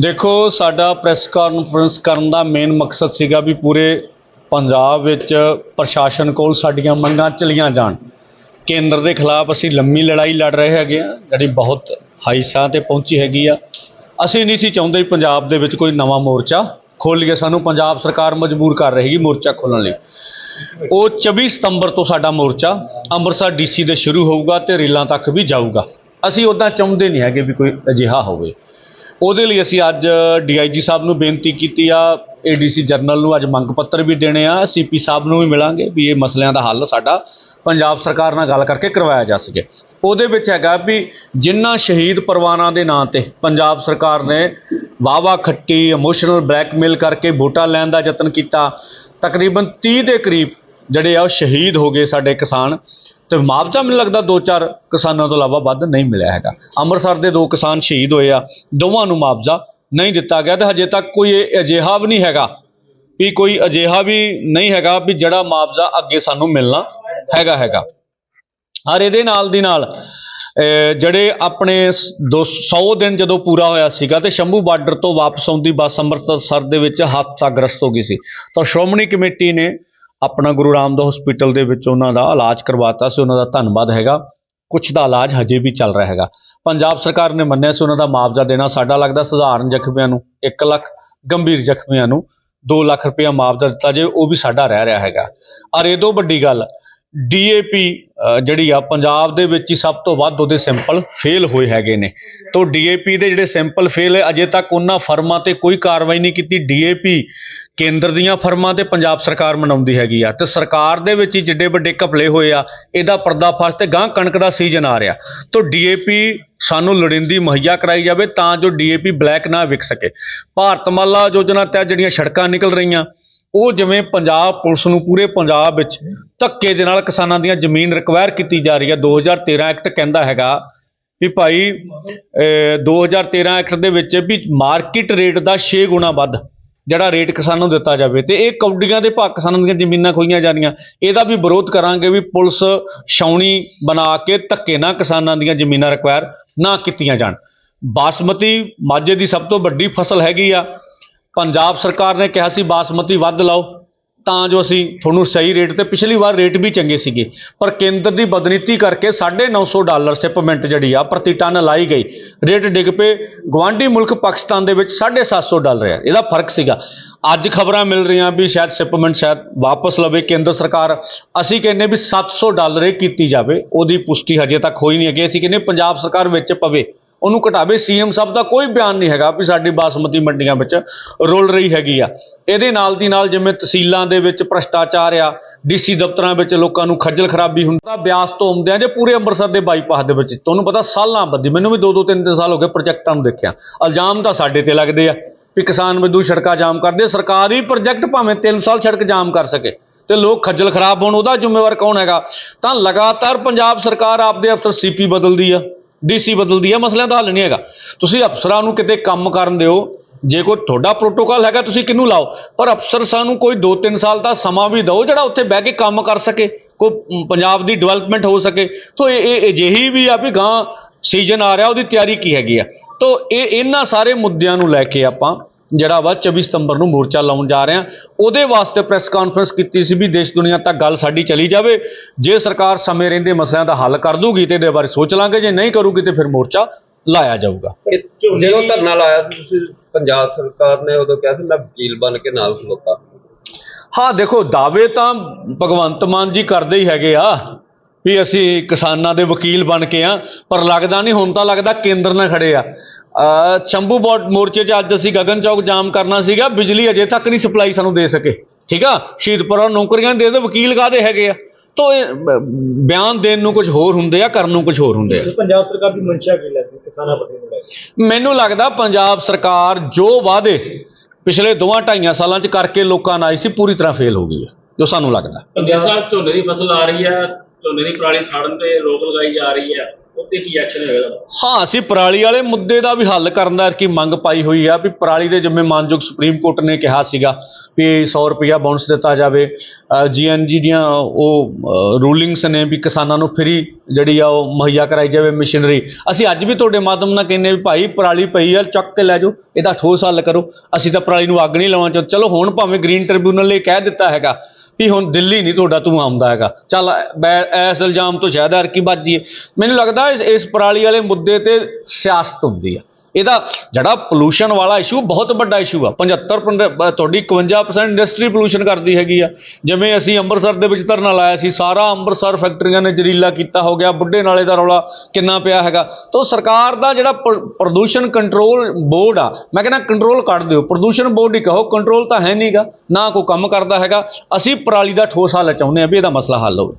ਦੇਖੋ, ਸਾਡਾ press conference ਕਰਨ ਦਾ ਮੇਨ ਮਕਸਦ ਸੀਗਾ ਵੀ ਪੂਰੇ ਪੰਜਾਬ ਵਿੱਚ ਪ੍ਰਸ਼ਾਸਨ ਕੋਲ ਸਾਡੀਆਂ ਮੰਗਾਂ ਚਲੀਆਂ ਜਾਣ। ਕੇਂਦਰ ਦੇ ਖਿਲਾਫ ਅਸੀਂ ਲੰਮੀ ਲੜਾਈ ਲੜ ਰਹੇ ਹੈਗੇ ਆ ਜਿਹੜੀ ਬਹੁਤ ਹਾਈ ਸਾਹ ਤੇ ਪਹੁੰਚੀ ਹੈਗੀ ਆ। ਅਸੀਂ ਨਹੀਂ ਸੀ ਚਾਹੁੰਦੇ ਪੰਜਾਬ ਦੇ ਵਿੱਚ ਕੋਈ ਨਵਾਂ ਮੋਰਚਾ ਖੋਲ੍ਹੀਏ ਸਾਨੂੰ ਪੰਜਾਬ ਸਰਕਾਰ ਮਜਬੂਰ ਕਰ ਰਹੀ ਹੈ ਮੋਰਚਾ ਖੋਲਣ ਲਈ। ਉਹ 24 ਸਤੰਬਰ ਤੋਂ ਸਾਡਾ ਮੋਰਚਾ ਅੰਮ੍ਰਿਤਸਰ ਡੀਸੀ ਦੇ ਸ਼ੁਰੂ ਹੋਊਗਾ ਤੇ ਰੇਲਾਂ ਤੱਕ ਵੀ ਜਾਊਗਾ। ਅਸੀਂ ਉੱਦਾਂ ਚਾਹੁੰਦੇ ਨਹੀਂ ਹੈਗੇ ਵੀ ਕੋਈ ਅਜਿਹਾ ਹੋਵੇ। ਉਹਦੇ ਲਈ ਅਸੀਂ ਅੱਜ ਡੀਆਈਜੀ ਸਾਹਿਬ ਨੂੰ ਬੇਨਤੀ ਕੀਤੀ ਆ, ਏਡੀਸੀ ਜਨਰਲ ਨੂੰ ਅੱਜ ਮੰਗ ਪੱਤਰ ਵੀ ਦੇਣੇ ਆ, ਸੀਪੀ ਸਾਹਿਬ ਨੂੰ ਵੀ ਮਿਲਾਂਗੇ ਵੀ ਇਹ ਮਸਲਿਆਂ ਦਾ ਹੱਲ ਸਾਡਾ ਪੰਜਾਬ ਸਰਕਾਰ ਨਾਲ ਗੱਲ ਕਰਕੇ ਕਰਵਾਇਆ ਜਾ ਸਕੇ। ਉਹਦੇ ਵਿੱਚ ਹੈਗਾ ਵੀ ਜਿਨ੍ਹਾਂ ਸ਼ਹੀਦ ਪਰਿਵਾਰਾਂ ਦੇ ਨਾਂ ਤੇ ਪੰਜਾਬ ਸਰਕਾਰ ਨੇ ਵਾਵਾ ਖੱਟੀ ਇਮੋਸ਼ਨਲ ਬਲੈਕਮੇਲ ਕਰਕੇ ਵੋਟਾਂ ਲੈਣ ਦਾ ਯਤਨ ਕੀਤਾ, ਤਕਰੀਬਨ 30 ਦੇ ਕਰੀਬ ਜਿਹੜੇ ਆ ਉਹ ਸ਼ਹੀਦ ਹੋ ਗਏ ਸਾਡੇ ਕਿਸਾਨ। ਤੇ ਮੁਆਵਜ਼ਾ ਮੈਨੂੰ ਲੱਗਦਾ ਦੋ ਚਾਰ ਕਿਸਾਨਾਂ ਤੋਂ ਇਲਾਵਾ ਵੱਧ ਨਹੀਂ ਮਿਲਿਆ ਹੈਗਾ। ਅੰਮ੍ਰਿਤਸਰ ਦੇ ਦੋ ਕਿਸਾਨ ਸ਼ਹੀਦ ਹੋਏ ਆ, ਦੋਵਾਂ ਨੂੰ ਮੁਆਵਜ਼ਾ ਨਹੀਂ ਦਿੱਤਾ ਗਿਆ ਤੇ ਹਜੇ ਤੱਕ ਕੋਈ ਇਹ ਅਜਿਹਾ ਵੀ ਨਹੀਂ ਹੈਗਾ ਵੀ ਕੋਈ ਅਜਿਹਾ ਵੀ ਨਹੀਂ ਹੈਗਾ ਵੀ ਜਿਹੜਾ ਮੁਆਵਜ਼ਾ ਅੱਗੇ ਸਾਨੂੰ ਮਿਲਣਾ ਹੈਗਾ ਹੈਗਾ। ਔਰ ਇਹਦੇ ਨਾਲ ਦੀ ਨਾਲ, ਅਹ, ਜਿਹੜੇ ਆਪਣੇ 200 ਦਿਨ ਜਦੋਂ ਪੂਰਾ ਹੋਇਆ ਸੀਗਾ ਤੇ ਸ਼ੰਭੂ ਬਾਰਡਰ ਤੋਂ ਵਾਪਸ ਆਉਂਦੀ ਬੱਸ ਅੰਮ੍ਰਿਤਸਰ ਦੇ ਵਿੱਚ ਹਾਦਸਾ ਗ੍ਰਸਤ ਹੋ ਗਈ ਸੀ। ਤਾਂ ਸ਼੍ਰੋਮਣੀ ਕਮੇਟੀ ਨੇ ਆਪਣਾ ਗੁਰੂ ਰਾਮਦਾਸ ਹਸਪੀਟਲ ਦੇ ਵਿੱਚ ਉਹਨਾਂ ਦਾ ਇਲਾਜ ਕਰਵਾਤਾ ਸੀ, ਉਹਨਾਂ ਦਾ ਧੰਨਵਾਦ ਹੈਗਾ। ਕੁਝ ਦਾ ਇਲਾਜ ਹਜੇ ਵੀ ਚੱਲ ਰਿਹਾ ਹੈਗਾ। ਪੰਜਾਬ ਸਰਕਾਰ ਨੇ ਮੰਨਿਆ ਸੀ ਉਹਨਾਂ ਦਾ ਮੁਆਵਜ਼ਾ ਦੇਣਾ, ਸਾਡਾ ਲੱਗਦਾ ਸਧਾਰਨ ਜ਼ਖਮੀਆਂ ਨੂੰ 1 ਲੱਖ, ਗੰਭੀਰ ਜ਼ਖਮੀਆਂ ਨੂੰ 2 ਲੱਖ ਰੁਪਇਆ ਮੁਆਵਜ਼ਾ ਦਿੱਤਾ ਜੇ ਉਹ ਵੀ ਸਾਡਾ ਰਹਿ ਰਿਹਾ ਹੈਗਾ। ਔਰ ਇਹ ਤੋਂ ਵੱਡੀ ਗੱਲ ਡੀਏਪੀ ਜਿਹੜੀ ਆ, ਪੰਜਾਬ ਦੇ ਵਿੱਚ ਹੀ ਸਭ ਤੋਂ ਵੱਧ ਉਹਦੇ ਸੈਂਪਲ ਫੇਲ ਹੋਏ ਹੈਗੇ ਨੇ। ਤੋਂ ਡੀਏਪੀ ਦੇ ਜਿਹੜੇ ਸੈਂਪਲ ਫੇਲ ਹੈ ਅਜੇ ਤੱਕ ਉਹਨਾਂ ਫਰਮਾਂ ਤੇ ਕੋਈ ਕਾਰਵਾਈ ਨਹੀਂ ਕੀਤੀ। ਡੀਏਪੀ ਕੇਂਦਰ ਦੀਆਂ ਫਰਮਾਂ ਤੇ ਪੰਜਾਬ ਸਰਕਾਰ ਮਨਾਉਂਦੀ ਹੈਗੀ ਆ। ਤੇ ਸਰਕਾਰ ਦੇ ਵਿੱਚ ਹੀ ਜਿੱਡੇ ਵੱਡੇ ਘਪਲੇ ਹੋਏ ਆ, ਇਹਦਾ ਪਰਦਾਫਾਸ਼ ਤੇ ਗਾਂ ਕਣਕ ਦਾ ਸੀਜ਼ਨ ਆ ਰਿਹਾ। ਤੋਂ ਡੀਏਪੀ ਸਾਨੂੰ ਲੋੜੀਂਦੀ ਮੁਹੱਈਆ ਕਰਾਈ ਜਾਵੇ ਤਾਂ ਜੋ ਡੀਏਪੀ ਬਲੈਕ ਨਾ ਵਿਕ ਸਕੇ। ਭਾਰਤਮਾਲਾ ਯੋਜਨਾ ਤਹਿਤ ਜਿਹੜੀਆਂ ਸੜਕਾਂ ਨਿਕਲ ਰਹੀਆਂ ਉਹ ਜਿਵੇਂ ਪੰਜਾਬ ਪੁਲਿਸ ਨੂੰ ਪੂਰੇ ਪੰਜਾਬ ਵਿੱਚ ਧੱਕੇ ਦੇ ਨਾਲ ਕਿਸਾਨਾਂ ਦੀਆਂ ਜ਼ਮੀਨ ਰਿਕਵਾਇਰ ਕੀਤੀ ਜਾ ਰਹੀ ਹੈ 2013 ਐਕਟ ਕਹਿੰਦਾ ਹੈਗਾ ਵੀ ਭਾਈ, ਅਹ 2013 ਐਕਟ ਦੇ ਵਿੱਚ ਵੀ ਮਾਰਕੀਟ ਰੇਟ ਦਾ 6 ਗੁਣਾ ਵੱਧ ਜਿਹੜਾ ਰੇਟ ਕਿਸਾਨਾਂ ਨੂੰ ਦਿੱਤਾ ਜਾਵੇ ਤੇ ਇਹ ਕੌਡੀਆਂ ਦੇ ਭਾਅ ਕਿਸਾਨਾਂ ਦੀਆਂ ਜ਼ਮੀਨਾਂ ਖੋਈਆਂ ਜਾ ਰਹੀਆਂ। ਇਹਦਾ ਵੀ ਵਿਰੋਧ ਕਰਾਂਗੇ ਵੀ ਪੁਲਿਸ ਛਾਉਣੀ ਬਣਾ ਕੇ ਧੱਕੇ ਨਾਲ ਕਿਸਾਨਾਂ ਦੀਆਂ ਜ਼ਮੀਨਾਂ ਰਿਕਵਾਇਰ ਨਾ ਕੀਤੀਆਂ ਜਾਣ। ਬਾਸਮਤੀ ਮਾਝੇ ਦੀ ਸਭ ਤੋਂ ਵੱਡੀ ਫਸਲ ਹੈਗੀ ਆ। ਪੰਜਾਬ ਸਰਕਾਰ ਨੇ ਕਿਹਾ ਸੀ ਬਾਸਮਤੀ ਵੱਧ ਲਾਓ, ਤਾਂ ਜੋ ਅਸੀਂ ਤੁਹਾਨੂੰ ਸਹੀ ਰੇਟ ਤੇ ਪਿਛਲੀ ਵਾਰ ਰੇਟ ਵੀ ਚੰਗੇ ਸੀਗੇ। ਪਰ ਕੇਂਦਰ ਦੀ ਬਦਨੀਤੀ ਕਰਕੇ 950 ਡਾਲਰ ਸ਼ਿਪਮੈਂਟ ਜਿਹੜੀ ਆ, ਪ੍ਰਤੀ ਟਨ ਲਾਈ ਗਈ। ਰੇਟ ਡਿੱਗ ਪਏ। ਗਵਾਂਢੀ ਮੁਲਕ ਪਾਕਿਸਤਾਨ ਦੇ ਵਿੱਚ 750 ਡਾਲਰ ਆ। ਇਹਦਾ ਫ਼ਰਕ ਸੀਗਾ। ਅੱਜ ਖਬਰਾਂ ਮਿਲ ਰਹੀਆਂ ਵੀ ਸ਼ਾਇਦ ਸ਼ਿਪਮੈਂਟ ਸ਼ਾਇਦ ਵਾਪਸ ਲਵੇ ਕੇਂਦਰ ਸਰਕਾਰ। ਅਸੀਂ ਕਹਿੰਨੇ ਵੀ 700 ਡਾਲਰ ਇਹ ਕੀਤੀ ਜਾਵੇ, ਉਹਦੀ ਪੁਸ਼ਟੀ ਹਜੇ ਤੱਕ ਹੋਈ ਨਹੀਂ ਹੈਗੀ। ਅਸੀਂ ਕਹਿੰਨੇ ਪੰਜਾਬ ਸਰਕਾਰ ਵਿੱਚ ਪਵੇ। ਉਹਨੂੰ ਘਟਾਵੇ। ਸੀਐਮ ਸਾਹਿਬ ਦਾ ਕੋਈ ਬਿਆਨ ਨਹੀਂ ਹੈਗਾ ਵੀ ਸਾਡੀ ਬਾਸਮਤੀ ਮੰਡੀਆਂ ਵਿੱਚ ਰੁਲ ਰਹੀ ਹੈਗੀ ਆ। ਇਹਦੇ ਨਾਲ ਦੀ ਨਾਲ ਜਿਵੇਂ ਤਹਿਸੀਲਾਂ ਦੇ ਵਿੱਚ ਭ੍ਰਸ਼ਟਾਚਾਰ ਆ, ਡੀਸੀ ਦਫ਼ਤਰਾਂ ਵਿੱਚ ਲੋਕਾਂ ਨੂੰ ਖੱਜਲ ਖਰਾਬੀ ਹੁੰਦਾ ਬਿਆਸ ਤੋਂ ਆਉਂਦਿਆਂ ਜੇ ਪੂਰੇ ਅੰਮ੍ਰਿਤਸਰ ਦੇ ਬਾਈਪਾਸ ਦੇ ਵਿੱਚ। ਤੁਹਾਨੂੰ ਪਤਾ ਸਾਲਾਂ ਬੱਦੀ ਮੈਨੂੰ ਵੀ 2-2 3-3 ਸਾਲ ਹੋ ਗਏ ਪ੍ਰੋਜੈਕਟਾਂ ਨੂੰ ਦੇਖਿਆ। ਇਲਜ਼ਾਮ ਤਾਂ ਸਾਡੇ ਤੇ ਲੱਗਦੇ ਆ ਵੀ ਕਿਸਾਨ ਮਜ਼ਦੂਰ ਸੜਕਾਂ ਜਾਮ ਕਰਦੇ ਸਰਕਾਰੀ ਪ੍ਰੋਜੈਕਟ ਭਾਵੇਂ 3 ਸਾਲ ਸੜਕ ਜਾਮ ਕਰ ਸਕੇ ਤੇ ਲੋਕ ਖੱਜਲ ਖਰਾਬ ਹੋਣ, ਉਹਦਾ ਜ਼ਿੰਮੇਵਾਰ ਕੌਣ ਹੈਗਾ? ਤਾਂ ਲਗਾਤਾਰ ਪੰਜਾਬ ਸਰਕਾਰ ਆਪਦੇ ਅਫਸਰ ਸੀਪੀ ਬਦਲਦੀ ਆ। ਡੀਸੀ ਬਦਲਦੀ ਹੈ ਮਸਲਿਆਂ ਦਾ ਹੱਲ ਨਹੀਂ ਹੈਗਾ। ਤੁਸੀਂ ਅਫਸਰਾਂ ਨੂੰ ਕਿਤੇ ਕੰਮ ਕਰਨ ਦਿਓ, ਜੇ ਕੋਈ ਤੁਹਾਡਾ ਪ੍ਰੋਟੋਕਾਲ ਹੈਗਾ, ਤੁਸੀਂ ਕਿਹਨੂੰ ਲਾਓ? ਪਰ ਅਫਸਰ ਸਾਨੂੰ ਕੋਈ 2-3 ਸਾਲ ਦਾ ਸਮਾਂ ਵੀ ਦਿਓ, ਜਿਹੜਾ ਉੱਥੇ ਬਹਿ ਕੇ ਕੰਮ ਕਰ ਸਕੇ, ਕੋਈ ਪੰਜਾਬ ਦੀ ਡਿਵੈਲਪਮੈਂਟ ਹੋ ਸਕੇ। ਤਾਂ ਇਹ ਇਹ ਅਜਿਹੀ ਵੀ ਆ ਵੀ ਗਾਂ ਸੀਜ਼ਨ ਆ ਰਿਹਾ, ਉਹਦੀ ਤਿਆਰੀ ਕੀ ਹੈਗੀ ਆ। ਤਾਂ ਇਹ, ਇਹਨਾਂ ਸਾਰੇ ਮੁੱਦਿਆਂ ਨੂੰ ਲੈ ਕੇ ਆਪਾਂ ਜਿਹੜਾ ਵਾ 24 ਸਤੰਬਰ ਨੂੰ ਮੋਰਚਾ ਲਾਉਣ ਜਾ ਰਹੇ। ਉਹਦੇ ਵਾਸਤੇ ਪ੍ਰੈਸ ਕਾਨਫਰੰਸ ਕੀਤੀ ਸੀ ਵੀ ਦੇਸ਼ ਦੁਨੀਆ ਤੱਕ ਗੱਲ ਸਾਡੀ ਚਲੀ ਜਾਵੇ। ਜੇ ਸਰਕਾਰ ਸਮੇਂ ਰਹਿੰਦੇ ਮਸਲਿਆਂ ਦਾ ਹੱਲ ਕਰ ਦੂਗੀ ਤੇ ਇਹਦੇ ਬਾਰੇ ਸੋਚ ਲਾਂਗੇ। ਜੇ ਨਹੀਂ ਕਰੂਗੀ ਤੇ ਫਿਰ ਮੋਰਚਾ ਲਾਇਆ ਜਾਊਗਾ। ਜਦੋਂ ਧਰਨਾ ਲਾਇਆ ਸੀ ਤੁਸੀਂ ਪੰਜਾਬ ਸਰਕਾਰ ਨੇ ਉਦੋਂ ਕਿਹਾ ਸੀ ਮੈਂ ਵਕੀਲ ਬਣ ਕੇ ਨਾਲ ਖਲੋਤਾ। ਹਾਂ ਦੇਖੋ ਦਾਅਵੇ ਤਾਂ ਭਗਵੰਤ ਮਾਨ ਜੀ ਕਰਦੇ ਹੀ ਹੈਗੇ ਆ। ਵੀ ਅਸੀਂ ਕਿਸਾਨਾਂ ਦੇ ਵਕੀਲ ਬਣ ਕੇ ਆ ਪਰ ਲੱਗਦਾ ਨਹੀਂ ਹੁਣ ਤਾਂ ਲੱਗਦਾ ਕੇਂਦਰ ਨਾਲ ਖੜੇ ਆ। ਸ਼ੰਭੂ ਬੋਰਡ ਮੋਰਚੇ 'ਚ ਅੱਜ ਅਸੀਂ ਗਗਨ ਚੌਕ ਜਾਮ ਕਰਨਾ ਸੀਗਾ ਬਿਜਲੀ ਅਜੇ ਤੱਕ ਨਹੀਂ ਸਪਲਾਈ ਸਾਨੂੰ ਦੇ ਸਕੇ। ਠੀਕ ਆ? ਸ਼ਹੀਦਪੁਰਾ ਨੌਕਰੀਆਂ ਦੇ ਦੇ ਵਕੀਲ ਕਾਦੇ ਹੈਗੇ ਆ? ਤੋ ਬਿਆਨ ਦੇਣ ਨੂੰ ਕੁਝ ਹੋਰ ਹੁੰਦੇ ਆ ਕਰਨ ਨੂੰ ਕੁਝ ਹੋਰ ਹੁੰਦੇ ਆ। ਪੰਜਾਬ ਸਰਕਾਰ ਦੀ ਮਨਸ਼ਾ ਕੀ ਲੱਗਦੀ ਕਿਸਾਨਾਂ ਪ੍ਰਤੀ ਨੂੰ ਲੈ ਕੇ? ਮੈਨੂੰ ਲੱਗਦਾ ਪੰਜਾਬ ਸਰਕਾਰ ਜੋ ਵਾਅਦੇ ਪਿਛਲੇ ਦੋਵਾਂ ਢਾਈਆਂ ਸਾਲਾਂ 'ਚ ਕਰਕੇ ਲੋਕਾਂ ਨਾਲ ਆਈ ਸੀ ਪੂਰੀ ਤਰ੍ਹਾਂ ਫੇਲ ਹੋ ਗਈ ਹੈ ਜੋ ਸਾਨੂੰ ਲੱਗਦਾ। ਪੰਜਾਬ ਸਾਹਿਬ ਝੋਨੇ ਦੀ ਫਸਲ ਆ ਰਹੀ ਹੈ ਝੋਨੇ ਦੀ ਪਰਾਲੀ ਸਾੜਨ ਤੇ ਰੋਕ ਲਗਾਈ ਜਾ ਰਹੀ ਹੈ, ਉੱਤੇ ਕੀ ਐਕਸ਼ਨ ਹੋਏਗਾ ਹਾਂ, ਅਸੀਂ ਪਰਾਲੀ ਵਾਲੇ ਮੁੱਦੇ ਦਾ ਵੀ ਹੱਲ ਕਰਨ ਦਾ ਕੀ ਮੰਗ ਪਾਈ ਹੋਈ ਆ ਵੀ ਪਰਾਲੀ ਦੇ ਜਿਵੇਂ ਮਾਨਯੋਗ ਸੁਪਰੀਮ ਕੋਰਟ ਨੇ ਕਿਹਾ ਸੀਗਾ ਵੀ 100 ਰੁਪਇਆ ਬੋਨਸ ਦਿੱਤਾ ਜਾਵੇ। ਜੀਐਨਜੀ ਦੀਆਂ ਉਹ ਰੂਲਿੰਗਸ ਨੇ ਵੀ ਕਿਸਾਨਾਂ ਨੂੰ ਫ੍ਰੀ ਜਿਹੜੀ ਆ ਉਹ ਮੁਹੱਈਆ ਕਰਾਈ ਜਾਵੇ ਮਸ਼ੀਨਰੀ ਅਸੀਂ ਅੱਜ ਵੀ ਤੁਹਾਡੇ ਮਾਧਿਅਮ ਨਾਲ ਕਹਿੰਦੇ ਵੀ ਭਾਈ ਪਰਾਲੀ ਪਈ ਆ, ਚੱਕ ਕੇ ਲੈ ਜਾਓ, ਇਹਦਾ ਠੋਸ ਹੱਲ ਕਰੋ। ਅਸੀਂ ਤਾਂ ਪਰਾਲੀ ਨੂੰ ਅੱਗ ਨਹੀਂ ਲਾਉਣਾ ਚਾਹੁੰਦੇ। ਚਲੋ, ਹੁਣ ਭਾਵੇਂ ਗ੍ਰੀਨ ਟ੍ਰਿਬਿਊਨਲ ਨੇ ਕਹਿ ਦਿੱਤਾ ਹੈਗਾ ਵੀ ਹੁਣ ਦਿੱਲੀ ਨਹੀਂ ਤੁਹਾਡਾ ਤੂੰ ਆਉਂਦਾ ਹੈਗਾ। ਚੱਲ ਇਸ ਇਲਜ਼ਾਮ ਤੋਂ ਸ਼ਾਇਦ ਹਰ ਕੀ ਮੈਨੂੰ ਲੱਗਦਾ ਇਸ ਇਸ ਪਰਾਲੀ ਵਾਲੇ ਮੁੱਦੇ ਤੇ ਸਿਆਸਤ ਹੁੰਦੀ ਆ। ਇਹਦਾ ਜਿਹੜਾ ਪੋਲੂਸ਼ਨ ਵਾਲਾ ਇਸ਼ੂ ਬਹੁਤ ਵੱਡਾ ਇਸ਼ੂ ਆ। 75 ਤੁਹਾਡੀ 51% ਇੰਡਸਟਰੀ ਪੋਲੂਸ਼ਨ ਕਰਦੀ ਹੈਗੀ ਆ। ਜਿਵੇਂ ਅਸੀਂ ਅੰਮ੍ਰਿਤਸਰ ਦੇ ਵਿੱਚ ਧਰਨਾ ਲਾਇਆ ਸੀ, ਸਾਰਾ ਅੰਮ੍ਰਿਤਸਰ ਫੈਕਟਰੀਆਂ ਨੇ ਜ਼ਰੀਲਾ ਕੀਤਾ ਹੋ ਗਿਆ, ਬੁੱਢੇ ਨਾਲੇ ਦਾ ਰੌਲਾ ਕਿੰਨਾ ਪਿਆ ਹੈਗਾ। ਤਾਂ ਸਰਕਾਰ ਦਾ ਜਿਹੜਾ ਪ- ਪ੍ਰਦੂਸ਼ਣ ਕੰਟਰੋਲ ਬੋਰਡ ਆ, ਮੈਂ ਕਹਿੰਦਾ ਕੰਟਰੋਲ ਕੱਢ ਦਿਓ। ਪ੍ਰਦੂਸ਼ਣ ਬੋਰਡ ਹੀ ਕਹੋ ਕੰਟਰੋਲ ਤਾਂ ਹੈ ਨਹੀਂਗਾ ਨਾ ਕੋਈ ਕੰਮ ਕਰਦਾ ਹੈਗਾ। ਅਸੀਂ ਪਰਾਲੀ ਦਾ ਠੋਸ ਹੱਲ ਚਾਹੁੰਦੇ ਆ ਵੀ ਇਹਦਾ ਮਸਲਾ ਹੱਲ ਹੋਵੇ।